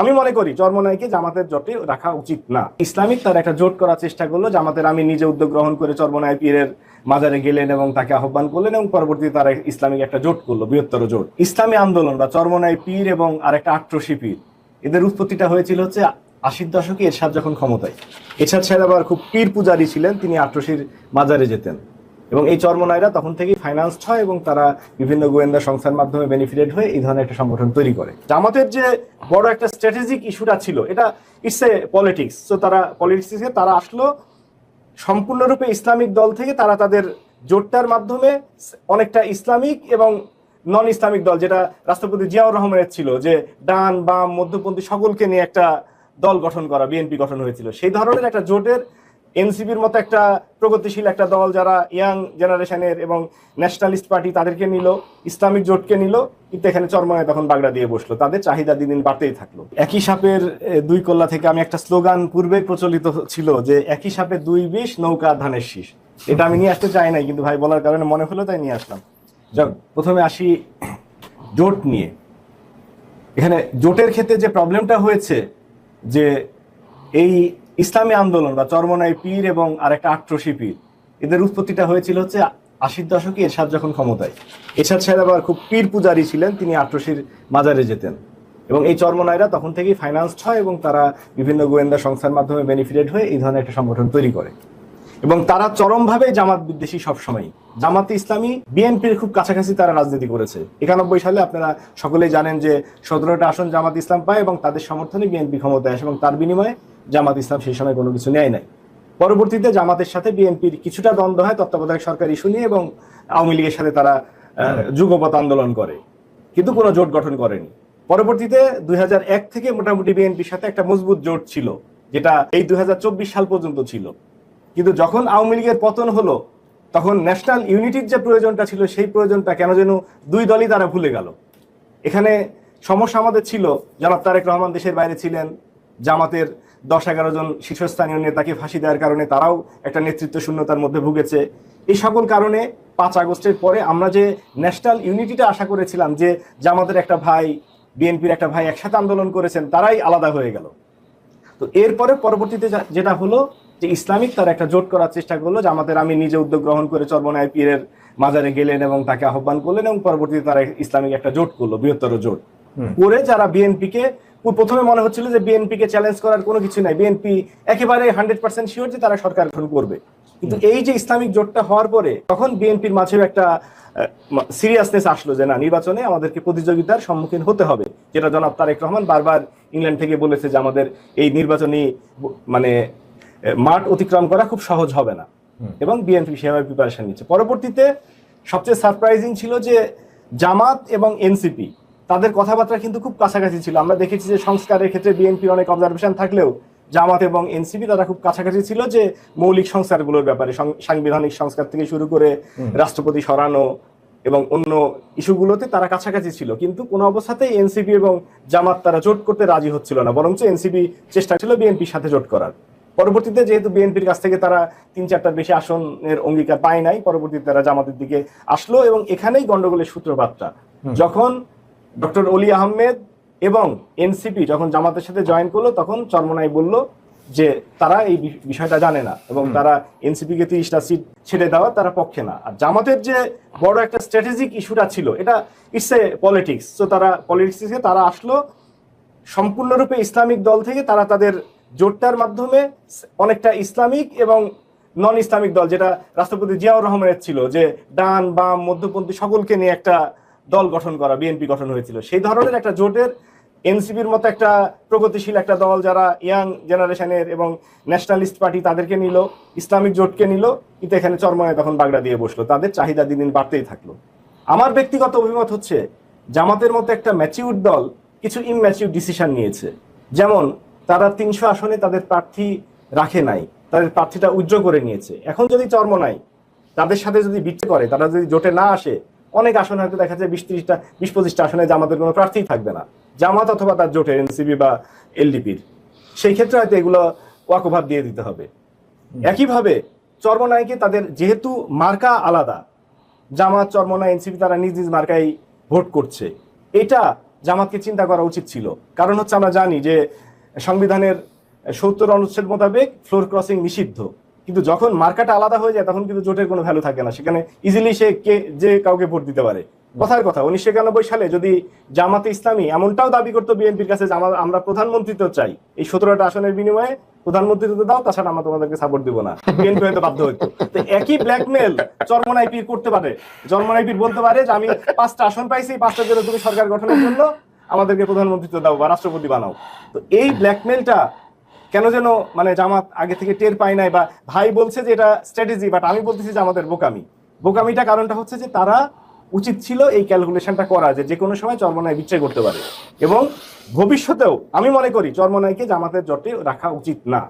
আমি মনে করি চর্মনাইকে জামাতের জোটে রাখা উচিত না। ইসলামিক তার একটা জোট করার চেষ্টা করল, জামাতের আমি নিজে উদ্যোগ গ্রহণ করে চর্মনাই পীরের মাজারে গেলেন এবং তাকে আহ্বান করলেন এবং পরবর্তীতে তারা ইসলামিক একটা জোট করল, বৃহত্তর জোট। ইসলামী আন্দোলন বা চর্মনাই পীর এবং আরেকটা আট্রসি পীর, এদের উৎপত্তিটা হয়েছিল হচ্ছে আশির দশকে এরশাদ যখন ক্ষমতায়। এরশাদ সাহেব আবার খুব পীর পূজারী ছিলেন, তিনি আট্রসির মাজারে যেতেন। এবং এই চর্মনাইরা তখন থেকেই ফাইন্যান্সড হয় এবং তারা বিভিন্ন গোয়েন্দা সংস্থার মাধ্যমে বেনিফিটেড হয়ে এই ধরনের একটা সংগঠন তৈরি করে। জামাতের যে বড় একটা স্ট্র্যাটেজিক ইস্যুটা ছিল, এটা ইটস এ পলিটিক্স তো তারা পলিটিক্সে তারা আসলো, সম্পূর্ণরূপে ইসলামিক দল থেকে তারা তাদের জোটটার মাধ্যমে অনেকটা ইসলামিক এবং নন ইসলামিক দল, যেটা রাষ্ট্রপতি জিয়াউর রহমানের ছিল, যে ডান, বাম, মধ্যপন্থী সকলকে নিয়ে একটা দল গঠন করা, বিএনপি গঠন হয়েছিল। সেই ধরনের একটা জোটের এনসিপির মতো একটা প্রগতিশীল একটা দল যারা ইয়াং জেনারেশনের এবং ন্যাশনালিস্ট পার্টি তাদেরকে নিল, ইসলামিক জোটকে নিল, কিন্তু এখানে চরমনায় তখন বাগড়া দিয়ে বসল। তাদের চাহিদা দিন দিন বাড়তেই থাকল। একই সাপের দুই কল্লা থেকে আমি একটা স্লোগান পূর্বে প্রচলিত ছিল যে একই সাপে দুই বিষ, নৌকা ধানের শীষ। এটা আমি নিয়ে আসতে চাই নাই, কিন্তু ভাই বলার কারণে মনে হলো তাই নিয়ে আসলাম। যাক, প্রথমে আসি জোট নিয়ে। এখানে জোটের ক্ষেত্রে যে প্রবলেমটা হয়েছে যে এই ইসলামী আন্দোলন বা চরমনাই পীর এবং আরেকটা আট্রসি পীর, এদের উৎপত্তিটা হয়েছিল হচ্ছে আশির দশকে এরশাদ যখন ক্ষমতায়। এরশাদ সাহেব আবার খুব পীর পূজারি ছিলেন, তিনি আট্রসির মাজারে যেতেন। এবং এই চর্মনায়রা তখন থেকেই ফাইন্যান্সড হয় এবং তারা বিভিন্ন গোয়েন্দা সংস্থার মাধ্যমে বেনিফিটেড হয়ে এই ধরনের একটা সংগঠন তৈরি করে। এবং তারা চরমভাবে জামাত বিদ্বেষী সবসময় জামাতে ইসলামী বিএনপির খুব কাছাকাছি তারা রাজনীতি করেছে। একানব্বই সালে আপনারা সকলেই জানেন যে সতেরোটা আসন জামাত ইসলাম পায় এবং তাদের সমর্থনে বিএনপি ক্ষমতায় আসে এবং তার বিনিময়ে জামাত ইসলাম সেই সময় কোনো কিছু নেয় নাই। পরবর্তীতে জামাতের সাথে বিএনপির কিছুটা দ্বন্দ্ব হয় তত্ত্বাবধায়ক সরকার ইস্যু নিয়ে এবং আওয়ামী লীগের সাথে তারা আহ, যুগপৎ আন্দোলন করে। কিন্তু কোনো জোট গঠন করেনি। পরবর্তীতে দুই হাজার এক থেকে মোটামুটি বিএনপির সাথে একটা মজবুত জোট ছিল যেটা এই দুই হাজার চব্বিশ সাল পর্যন্ত ছিল। কিন্তু যখন আওয়ামী লীগের পতন হলো তখন ন্যাশনাল ইউনিটির যে প্রয়োজনটা ছিল, সেই প্রয়োজনটা কেন যেন দুই দলই তারা ভুলে গেল। এখানে সমস্যা আমাদের ছিল, জনাব তারেক রহমান দেশের বাইরে ছিলেন, জামাতের দশ এগারো জন শীর্ষস্থানীয় নেতাকে ফাঁসি দেওয়ার কারণে তারাও একটা নেতৃত্ব শূন্যতার মধ্যে ভুগেছে। এই সকল কারণে পাঁচ আগস্টের পরে আমরা যে ন্যাশনাল ইউনিটিটা আশা করেছিলাম যে জামাতের একটা ভাই, বিএনপির একটা ভাই একসাথে আন্দোলন করেছেন, তারাই আলাদা হয়ে গেল। তো এরপরে পরবর্তীতে যেটা হলো যে ইসলামিক তার একটা জোট করার চেষ্টা করল যে আমাদের আমি নিজে উদ্যোগ গ্রহণ করে চর্মনায় পীরের মাজারে গেলেন এবং তাকে আহ্বান করলেন এবং পরবর্তীতে তারা ইসলামিক একটা জোট করল বৃহত্তর জোট। করে যারা বিএনপিকে প্রথমে মনে হচ্ছিল যে বিএনপি কে চ্যালেঞ্জ করার কোনো কিছু নাই। বিএনপি একেবারে হান্ড্রেড পার্সেন্ট শিওর যে তারা সরকার গঠন করবে। কিন্তু এই যে ইসলামিক জোটটা হওয়ার পরে তখন বিএনপির মাঝেও একটা সিরিয়াসনেস আসলো যে না নির্বাচনে আমাদেরকে প্রতিযোগিতার সম্মুখীন হতে হবে। যেটা জনাব তারেক রহমান বারবার ইংল্যান্ড থেকে বলেছে যে আমাদের এই নির্বাচনী মানে মাঠ অতিক্রম করা খুব সহজ হবে না। এবং বিএনপি সেভাবে প্রিপারেশন নিচ্ছে। পরবর্তীতে সবচেয়ে সারপ্রাইজিং ছিল যে জামাত এবং এনসিপি তাদের কথাবার্তা কিন্তু খুব কাছাকাছি ছিল। আমরা দেখেছি যে সংস্কারের ক্ষেত্রে বিএনপির অনেক অবজারভেশন থাকলেও জামাত এবং এনসিপি তারা খুব কাছাকাছি ছিল যে মৌলিক সংস্কারগুলোর ব্যাপারে সাংবিধানিক সংস্কার থেকে শুরু করে রাষ্ট্রপতি সরানো এবং অন্য ইস্যুগুলোতে তারা কাছাকাছি ছিল। কিন্তু কোনো অবস্থাতেই এনসিপি এবং জামাত তারা জোট করতে রাজি হচ্ছিল না। বরঞ্চ এনসিপি চেষ্টা ছিল বিএনপির সাথে জোট করার। পরবর্তীতে যেহেতু বিএনপির কাছ থেকে তারা তিন চারটার বেশি আসনের অঙ্গীকার পায় নাই পরবর্তীতে তারা জামাতের দিকে আসলো এবং এখানেই গন্ডগোলের সূত্রপাতটা। যখন ডক্টর অলি আহমেদ এবং এনসিপি যখন জামাতের সাথে জয়েন করল তখন চরমনাই বলল যে তারা এই বিষয়টা জানে না এবং তারা এনসিপি কে তিরিশটা সিট ছেড়ে দেওয়া তারা পক্ষে না। আর জামাতের যে বড় একটা স্ট্র্যাটেজিক ইস্যুটা ছিল এটা ইটস এ পলিটিক্স তো তারা পলিটিক্সে তারা আসলো সম্পূর্ণরূপে ইসলামিক দল থেকে তারা তাদের জোটটার মাধ্যমে অনেকটা ইসলামিক এবং নন ইসলামিক দল, যেটা রাষ্ট্রপতি জিয়াউর রহমানের ছিল, যে ডান, বাম, মধ্যপন্থী সকলকে নিয়ে একটা দল গঠন করা, বিএনপি গঠন হয়েছিল। সেই ধরনের একটা জোটের এনসিপির মতো একটা প্রগতিশীল একটা দল যারা ইয়াং জেনারেশনের এবং ন্যাশনালিস্ট পার্টি তাদেরকে নিল, ইসলামিক জোটকে নিল, কিন্তু এখানে চরমনায় তখন বাগড়া দিয়ে বসল। তাদের চাহিদা দিন দিন বাড়তেই থাকল। আমার ব্যক্তিগত অভিমত হচ্ছে, জামাতের মতো একটা ম্যাচিউর দল কিছু ইমম্যাচিউর ডিসিশন নিয়েছে। যেমন তারা তিনশো আসনে তাদের প্রার্থী রাখে নাই। তাদের প্রার্থীটা উজ্জ্ব করে নিয়েছে। এখন যদি চর্ম নাই তাদের সাথে যদি বিচ্ছে করে তারা যদি জোটে না আসে অনেক আসন হয়তো দেখা যায় বিশ ত্রিশটা বিশ পঁচিশটা আসনে জামাতের কোনো প্রার্থী থাকবে না। জামাত অথবা তার জোটের এনসিবি বা এলডিপির। সেই ক্ষেত্রে হয়তো এগুলো ওয়াকোভার দিয়ে দিতে হবে। একইভাবে চর্মনাইকে তাদের যেহেতু মার্কা আলাদা জামাত চর্ম চর্মনা এনসিপি তারা নিজ নিজ মার্কায় ভোট করছে। এটা জামাতকে চিন্তা করা উচিত ছিল। কারণ হচ্ছে আমরা জানি যে সংবিধানের সত্তর অনুচ্ছেদ মোতাবেক ফ্লোর ক্রসিং নিষিদ্ধ। কিন্তু যখন মার্কাটা আলাদা হয়ে যায়, তখন কিন্তু জোটের কোনো ভ্যালু থাকে না। সেখানে ইজিলি সে কে, যে কাউকে ভোট দিতে পারে। কথার কথা, উনিশশো একানব্বই সালে যদি জামাতে ইসলামী এমনটাও দাবি করতো বিএনপির কাছে আমার- আমরা প্রধানমন্ত্রিত্ব চাই, এই সতেরোটা আসনের বিনিময়ে প্রধানমন্ত্রিত্ব দাও, তাছাড়া আমরা তোমাদেরকে সাপোর্ট দিব না। বিএনপি হয়তো বাধ্য হইতো। তো একই ব্ল্যাকমেল চরমনাই পীর করতে পারে। চরমনাই পীর বলতে পারে যে, আমি পাঁচটা আসন পাইছি পাঁচটার জন্য তুমি সরকার গঠনের জন্য আমাদেরকে প্রধানমন্ত্রিত্ব দাও বা রাষ্ট্রপতি বানাও। তো এই ব্ল্যাকমেলটা কেন যেন মানে জামাত আগে থেকে টের পায় নাই বা ভাই বলছে যে এটা স্ট্র্যাটেজি বাট আমি বলতেছি যে আমাদের বোকামি। বোকামিটা কারণটা হচ্ছে যে তারা উচিত ছিল এই ক্যালকুলেশনটা করা যে যে কোনো সময় চর্মনায় বিচ্ছয় করতে পারে। এবং ভবিষ্যতেও আমি মনে করি চর্মনাইকে জামাতের জোটে রাখা উচিত না।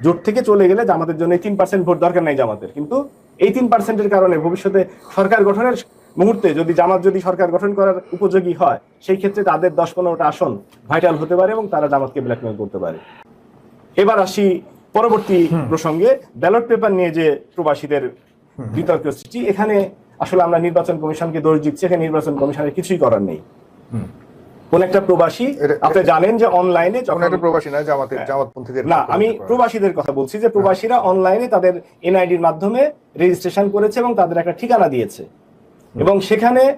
জোট থেকে চলে গেলে জামাতের জন্য তিন পার্সেন্ট ভোট দরকার নাই জামাতের। কিন্তু এই তিন পার্সেন্টের কারণে ভবিষ্যতে সরকার গঠনের মুহূর্তে যদি জামাত যদি সরকার গঠন করার উপযোগী হয় সেই ক্ষেত্রে তাদের দশ পনেরোটা আসন ভাইটাল হতে পারে এবং তারা জামাতকে ব্ল্যাকমেল করতে পারে। এবার আসি পরবর্তী প্রসঙ্গে। ব্যালট পেপার নিয়ে যে প্রবাসীদের বিতর্ক সৃষ্টি এখানে আসলে আমরা নির্বাচন কমিশনকে দোষ দিচ্ছি এখানে নির্বাচন কমিশনের কিছুই করার নেই। কোন একটা প্রবাসী আপনি জানেন যে অনলাইনে যখন একটা প্রবাসী না জামাতের জামাতপন্থীদের না আমি প্রবাসীদের কথা বলছি যে প্রবাসীরা অনলাইনে তাদের এনআইডির মাধ্যমে রেজিস্ট্রেশন করেছে এবং তাদের একটা ঠিকানা দিয়েছে। এবং সেখানে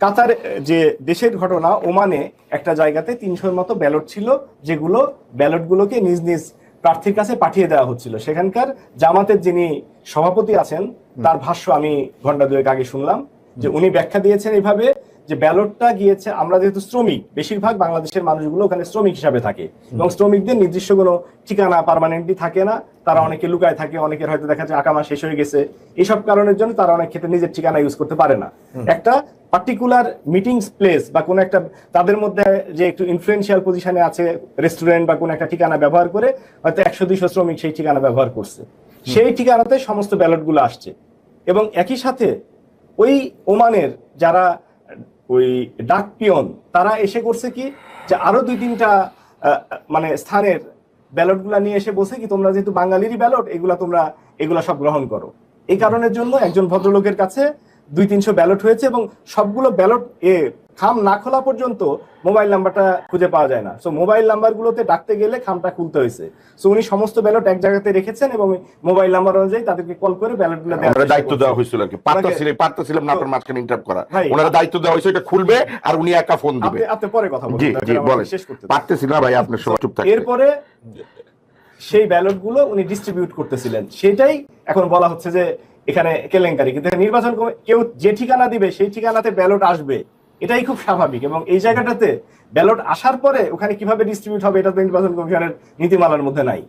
কাতার যে দেশের ঘটনা ওমানে একটা জায়গাতে তিনশোর মতো ব্যালট ছিল যেগুলো ব্যালটগুলোকে নিজ নিজ প্রার্থীর কাছে পাঠিয়ে দেওয়া হচ্ছিল। সেখানকার জামাতের যিনি সভাপতি আছেন তার ভাষ্য আমি ঘণ্টা দুয়েক আগে শুনলাম যে উনি ব্যাখ্যা দিয়েছেন এইভাবে যে ব্যালটটা গিয়েছে আমরা যেহেতু শ্রমিক বেশিরভাগ বাংলাদেশের মানুষগুলো ওখানে শ্রমিক হিসাবে থাকে। এবং শ্রমিকদের নির্দিষ্ট কোনো ঠিকানা পারমানেন্টলি থাকে না। তারা অনেকে লুকায় থাকে অনেকের হয়তো দেখা যায় আকামা শেষ হয়ে গেছে। এইসব কারণের জন্য তারা অনেক ক্ষেত্রে নিজের ঠিকানা ইউজ করতে পারে না। একটা পার্টিকুলার মিটিং প্লেস বা কোনো একটা তাদের মধ্যে যে একটু ইনফ্লুয়েন্সিয়াল পজিশনে আছে রেস্টুরেন্ট বা কোনো একটা ঠিকানা ব্যবহার করে হয়তো একশো দুইশো শ্রমিক সেই ঠিকানা ব্যবহার করছে। সেই ঠিকানাতে সমস্ত ব্যালটগুলো আসছে। এবং একই সাথে ওই ওমানের যারা ওই ডাক পিয়ন, তারা এসে করছে কি যে আরও দুই তিনটা মানে স্থানের ব্যালটগুলা নিয়ে এসে বসে কি, তোমরা যেহেতু বাঙালিরই ব্যালট, এগুলা তোমরা, এগুলা সব গ্রহণ করো। এই কারণের জন্য একজন ভদ্রলোকের কাছে দুই তিনশো ব্যালট হয়েছে এবং সবগুলো ব্যালট এ খাম না খোলা পর্যন্ত মোবাইল নাম্বারটা খুঁজে পাওয়া যায় না। সো মোবাইল নাম্বারগুলোতে ডাকতে গেলে খামটা খুলতে হয়েছে। সো উনি সমস্ত ব্যালট এক জায়গাতে রেখেছেন এবং মোবাইল নাম্বার অনুযায়ী তাদেরকে কল করে ব্যালটগুলো ওনারা দায়িত্ব দেওয়া হয়েছিল আর কি। পারতেছিলেন পারতেছিলাম না আপনার মাঝখানে ইন্টারাপ্ট করা। ভাই, ওনারা দায়িত্ব দেওয়া হয়েছে এটা খুলবে আর উনি একা ফোন দিবে। আপনি আপনি পরে কথা জি বলুন জি তারপরে বলেন। আমাকে শেষ করতে দিন। পারতেছি না ভাই আপনার সময় চুপ থাকে এরপরে সেই ব্যালটগুলো উনি ডিস্ট্রিবিউট করতেছিলেন। সেটাই এখন বলা হচ্ছে যে এখানে কেলেঙ্কারি। কিন্তু নির্বাচন কেউ যে ঠিকানা দিবে, সেই ঠিকানাতে ব্যালট আসবে। এটাই খুব স্বাভাবিক এবং এই জায়গাটাতে ব্যালট আসার পরে ওখানে কীভাবে ডিস্ট্রিবিউট হবে, এটা তো নির্বাচন কমিশনের নীতিমালার মধ্যে নাই।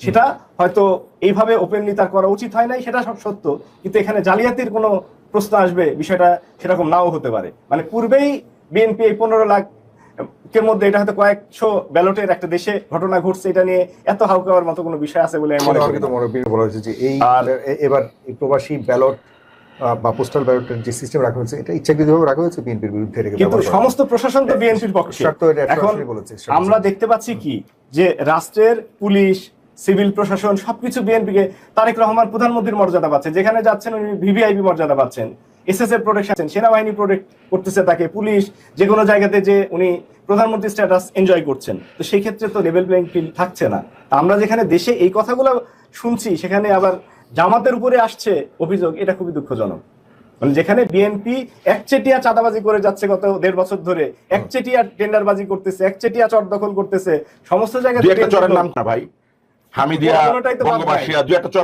সেটা হয়তো এইভাবে ওপেনলি তার করা উচিত হয় নাই, সেটা সব সত্য। কিন্তু এখানে জালিয়াতির কোনো প্রশ্ন আসবে, বিষয়টা সেরকম নাও হতে পারে। মানে পূর্বেই বিএনপি এই পনেরো লাখ এর মধ্যে এটা হয়তো কয়েকশো ব্যালটের একটা দেশে ঘটনা ঘটছে এটা নিয়ে এত হাউকাওয়ার মতো কোনো বিষয় আছে বলে মনে করি কিন্তু বলা হয়েছে যে এই এবার প্রবাসী ব্যালট বা পোস্টাল ব্যালটের যে সিস্টেম রাখা হয়েছে এটা ইচ্ছাকৃতভাবে রাখা হয়েছে বিএনপির বিরুদ্ধে কিন্তু সমস্ত প্রশাসন তো বিএনপির পক্ষে। এখন বলেছে, আমরা দেখতে পাচ্ছি কি? যে রাষ্ট্রের পুলিশ সিভিল প্রশাসন সবকিছু বিএনপিকে তারেক রহমান প্রধানমন্ত্রীর মর্যাদা পাচ্ছেন যেখানে যাচ্ছেন উনি ভিভিআইপি মর্যাদা পাচ্ছেন। এসএস এর প্রোটেকশন সেনাবাহিনী প্রোটেক্ট করতেছে তাকে পুলিশ যে কোনো জায়গাতে যে উনি প্রধানমন্ত্রী স্ট্যাটাস এনজয় করছেন। তো সেই ক্ষেত্রে তো লেভেল প্লেইং ফিল্ড থাকছে না। আমরা যেখানে দেশে এই কথাগুলো শুনছি সেখানে আবার জামাতের উপরে আসছে অভিযোগ এটা খুবই দুঃখজনক। মানে যেখানে বিএনপি একচেটিয়া চাঁদাবাজি করে যাচ্ছে গত দেড় বছর ধরে একচেটিয়া টেন্ডারবাজি করতেছে একচেটিয়া চট দখল করতেছে সমস্ত জায়গায় চরের নাম না ভাই। হামিদিয়া। বঙ্গবাসিয়া দুই একটা চর